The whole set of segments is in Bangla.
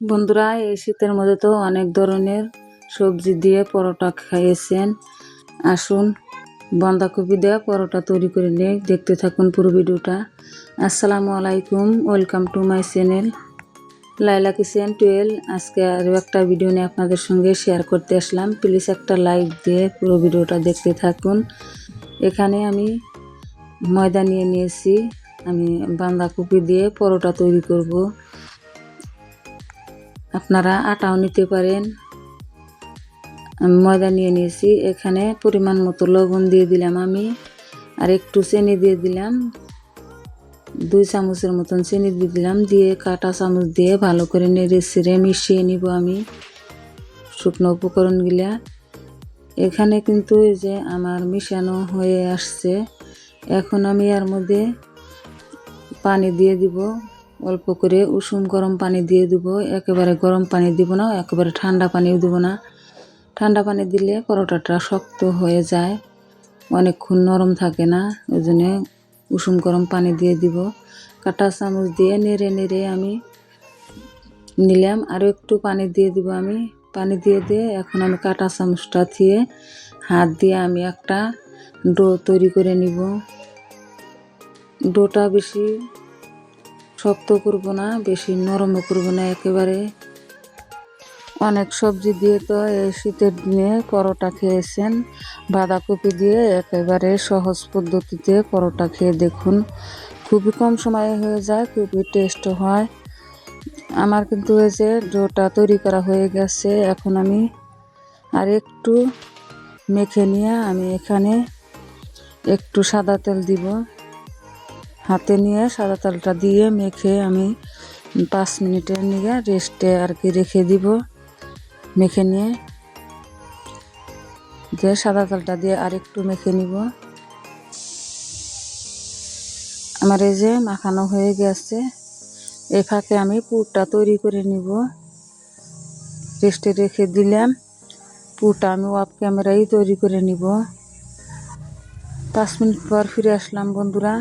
বন্ধুরা, এই শীতের মধ্যে তো অনেক ধরনের সবজি দিয়ে পরোটা খাইয়েছেন। আসুন বাঁধাকপি দিয়ে পরোটা তৈরি করে নিয়ে দেখতে থাকুন পুরো ভিডিওটা। আসসালামু আলাইকুম, welcome to my channel Laila kitchen টুয়েল আজকে আরও একটা ভিডিও নিয়ে আপনাদের সঙ্গে শেয়ার করতে আসলাম। প্লিজ একটা লাইক দিয়ে পুরো ভিডিওটা দেখতে থাকুন। এখানে আমি ময়দা নিয়ে নিয়েছি। আমি বাঁধাকপি দিয়ে পরোটা তৈরি করব। আপনারা আটাও নিতে পারেন। আমি ময়দা নিয়ে নিয়েছি, এখানে পরিমাণ মতো লবণ দিয়ে দিলাম আমি, আর একটু চিনি দিয়ে দিলাম। দুই চামচের মতন চিনি দিয়ে দিলাম, দিয়ে কাটা চামচ দিয়ে ভালো করে নেড়ে ছেড়ে মিশিয়ে নিব আমি শুকনো উপকরণগুলা। এখানে কিন্তু এই যে আমার মিশানো হয়ে আসছে, এখন আমি এর মধ্যে পানি দিয়ে দিব। অল্প করে উষুম গরম পানি দিয়ে দিব। একেবারে গরম পানি দিব না, একেবারে ঠান্ডা পানিও দিব না। ঠান্ডা পানি দিলে পরোটাটা শক্ত হয়ে যায়, অনেকক্ষণ নরম থাকে না ওই জন্য উষুম গরম পানি দিয়ে দিব। কাটা চামচ দিয়ে নেড়ে নেড়ে আমি নিলাম। আরও একটু পানি দিয়ে দিব আমি। পানি দিয়ে দিয়ে এখন আমি কাটা চামচটা দিয়ে হাত দিয়ে আমি একটা ডো তৈরি করে নিব। ডোটা বেশি শক্ত করব না, বেশি নরমও করব না একেবারে। অনেক সবজি দিয়ে তো এই শীতের দিনে পরোটা খেয়েছেন। বাঁধাকপি দিয়ে একেবারে সহজ পদ্ধতিতে পরোটা খেয়ে দেখুন। খুবই কম সময়ে হয়ে যায়, খুবই টেস্ট হয়। আমার কিন্তু এই যে ডোটা তৈরি করা হয়ে গেছে, এখন আমি আর একটু মেখে নিয়ে আমি এখানে একটু সাদা তেল দিব। হাতে নিয়ে সাদা তেলটা দিয়ে মেখে আমি পাঁচ মিনিটের নিয়ে রেস্টে আর কি রেখে দিব। মেখে নিয়ে যে সাদা তেলটা দিয়ে আর একটু মেখে নিব। আমার এই যে মাখানো হয়ে গেছে এই ফাঁকে আমি পুরটা তৈরি করে নিব। রেস্টে রেখে দিলাম, পুরটা আমি ওয়াপ ক্যামেরাই তৈরি করে নিব। পাঁচ মিনিট পর ফিরে আসলাম বন্ধুরা।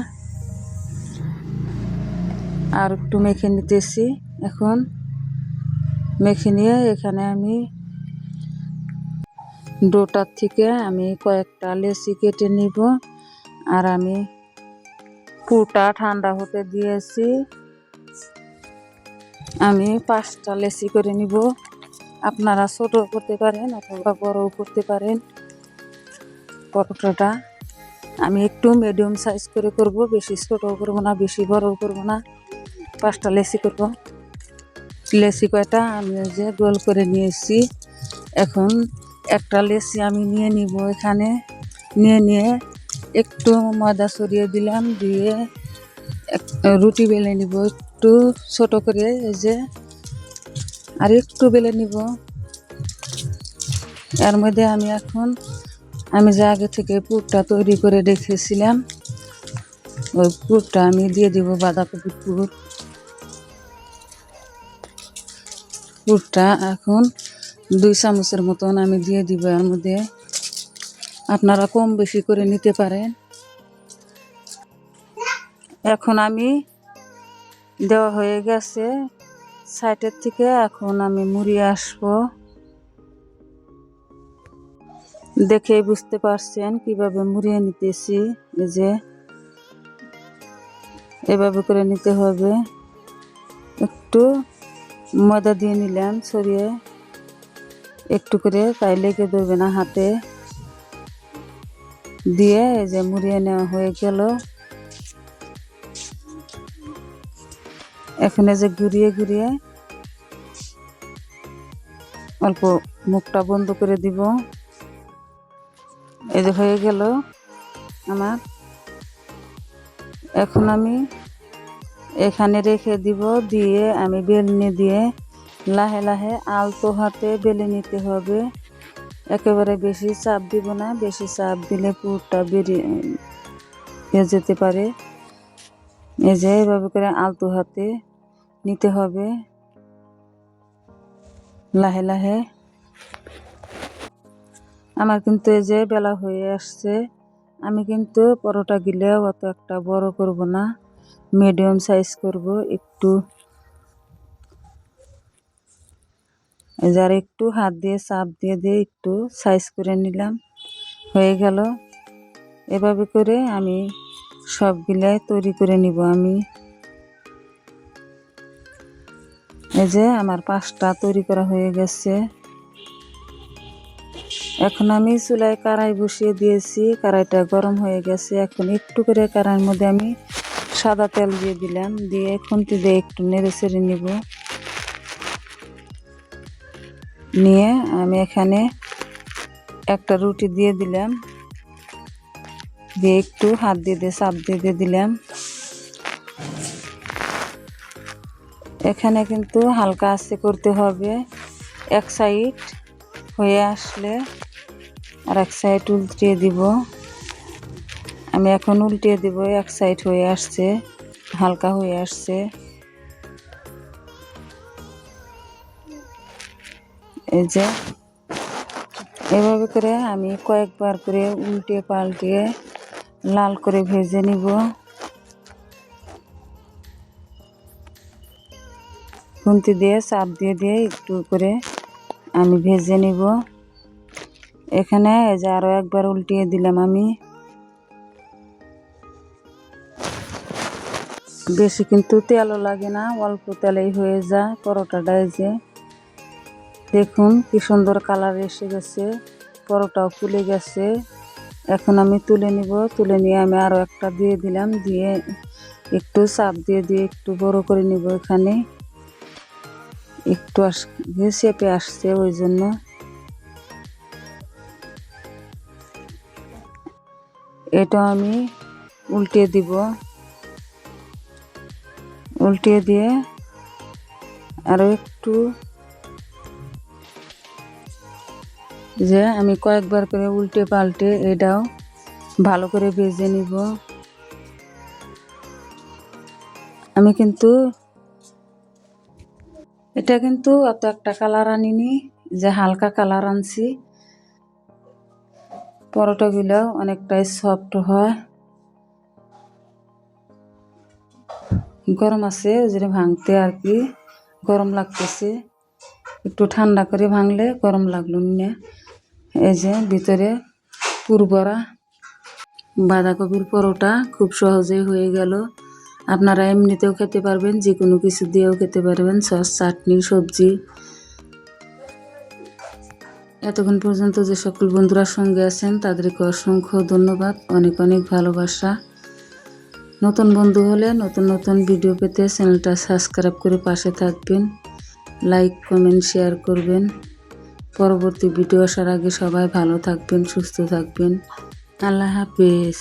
আর একটু মেখে নিতেছি। এখন মেখে নিয়ে এখানে আমি ডোটার থেকে আমি কয়েকটা লেসি কেটে নিব। আর আমি পুরটা ঠান্ডা হতে দিয়েছি। আমি পাঁচটা লেসি করে নিব। আপনারা ছোটো করতে পারেন অথবা বড়ও করতে পারেন। পরোটাটা আমি একটু মিডিয়াম সাইজ করে করব। বেশি ছোটও করব না, বেশি বড়ও করব না। পাঁচটা লেসি করব। লেসি কয়টা? আমি যে গোল করে নিয়েছি। এখন একটা লেসি আমি নিয়ে নিব এখানে। নিয়ে নিয়ে একটু ময়দা সরিয়ে দিলাম, দিয়ে রুটি বেলে নিব একটু ছোট করে, এই যে আর একটু বেলে নিব। এর মধ্যে আমি এখন, আমি যে আগে থেকে পুরটা তৈরি করে রেখেছিলাম, ওই পুরটা আমি দিয়ে দিব বাঁধাকপি পুর। পুরটা এখন দুই চামচের মতন আমি দিয়ে দিব এর মধ্যে। আপনারা কম বেশি করে নিতে পারেন। এখন আমি দেওয়া হয়ে গেছে। সাইটের থেকে এখন আমি মুড়িয়ে আসব। দেখে বুঝতে পারছেন কীভাবে মুড়িয়ে নিতেছি। এই যে এভাবে করে নিতে হবে। একটু ময়দা দিয়ে নিলাম, ছড়িয়ে একটু করে তাই লেগে ধরবে না হাতে। দিয়ে এই যে মুড়িয়ে নেওয়া হয়ে গেল। এখন যে ঘুরিয়ে ঘুরিয়ে অল্প মুখটা বন্ধ করে দিব। এই যে হয়ে গেল আমার। এখন আমি এখানে রেখে দিব, দিয়ে আমি বেলনি দিয়ে লাহে লাহে আলতো হাতে বেলে নিতে হবে। একেবারে বেশি চাপ দিব না, বেশি চাপ দিলে পুরটা বেরিয়ে এ যেতে পারে। এই যে এভাবে করে আলতো হাতে নিতে হবে। লাহে লাহে। আমার কিন্তু এই যে বেলা হয়ে আসছে, আমি কিন্তু পরোটা গিলেও অত একটা বড় করব না। মিডিয়াম সাইজ করব, একটু এই যে আর একটু হাত দিয়ে, চাপ দিয়ে দিয়ে একটু সাইজ করে নিলাম। হয়ে গেল। এভাবে করে আমি সবগুলাই তৈরি করে নিব আমি। এই যে আমার পাঁচটা তৈরি করা হয়ে গেছে। এখন আমি চুলায় কড়াই বসিয়ে দিয়েছি, কড়াইটা গরম হয়ে গেছে। এখন একটু করে কড়াইয়ের মধ্যে আমি সাদা তেল দিয়ে দিলাম, দিয়ে খুন্তি দিয়ে একটু নেড়ে চেড়ে নিব। নিয়ে আমি এখানে একটা রুটি দিয়ে দিলাম। দিয়ে একটু হাত দিয়ে দিয়ে, চাপ দিয়ে দিয়ে দিলাম। এখানে কিন্তু হালকা আস্তে করতে হবে। এক সাইড হয়ে আসলে আর এক সাইড উল্টিয়ে দিব। আমি এখন উল্টিয়ে দিব, এক সাইড হয়ে আসছে, হালকা হয়ে আসছে। এই যে, এভাবে করে আমি কয়েকবার করে উল্টে পাল্টে লাল করে ভেজে নিব। খুন্তি দিয়ে, চাপ দিয়ে দিয়ে একটু করে আমি ভেজে নিব। এখানে এই যে আরও একবার উল্টিয়ে দিলাম আমি। বেশি কিন্তু তেলও লাগে না, অল্প তেলেই হয়ে যায়, পরোটাটা যে। দেখুন কি সুন্দর কালার এসে গেছে, পরোটাও ফুলে গেছে। এখন আমি তুলে নিব, তুলে নিয়ে আমি আরও একটা দিয়ে দিলাম, দিয়ে একটু চাপ দিয়ে দিয়ে একটু বড় করে নিব এখানে। একটু আস চেপে আসছে ওই জন্য। এটা আমি উল্টে দিব। উল্টে দিয়ে আরও একটু যে আমি কয়েকবার করে উল্টে পাল্টে এটাও ভালো করে ভেজে নিব। আমি কিন্তু এটা কিন্তু অত একটা কালার আনিনি, যে হালকা কালার আনছি। পরোটাগুলো অনেকটাই সফট হয়। গরম আছে, ওই জন্য ভাঙতে আর কি গরম লাগতেছে। একটু ঠান্ডা করে ভাঙলে গরম লাগল না। এই যে ভিতরে পুরবরা বাঁধাকপির পরোটা খুব সহজেই হয়ে গেল। আপনারা এমনিতেও খেতে পারবেন যে কোনো কিছু দিয়েও খেতে পারবেন, সস, চাটনি, সবজি। এতক্ষণ পর্যন্ত যে সকল বন্ধুরা সঙ্গে আছেন, তাদেরকে অসংখ্য ধন্যবাদ। অনেক অনেক ভালোবাসা। নতুন বন্ধু হলে নতুন নতুন ভিডিও পেতে চ্যানেলটা সাবস্ক্রাইব করে পাশে থাকবেন। লাইক কমেন্ট শেয়ার করবেন। পরবর্তী ভিডিও আসার আগে সবাই ভালো থাকবেন, সুস্থ থাকবেন। আল্লাহ হাফেজ।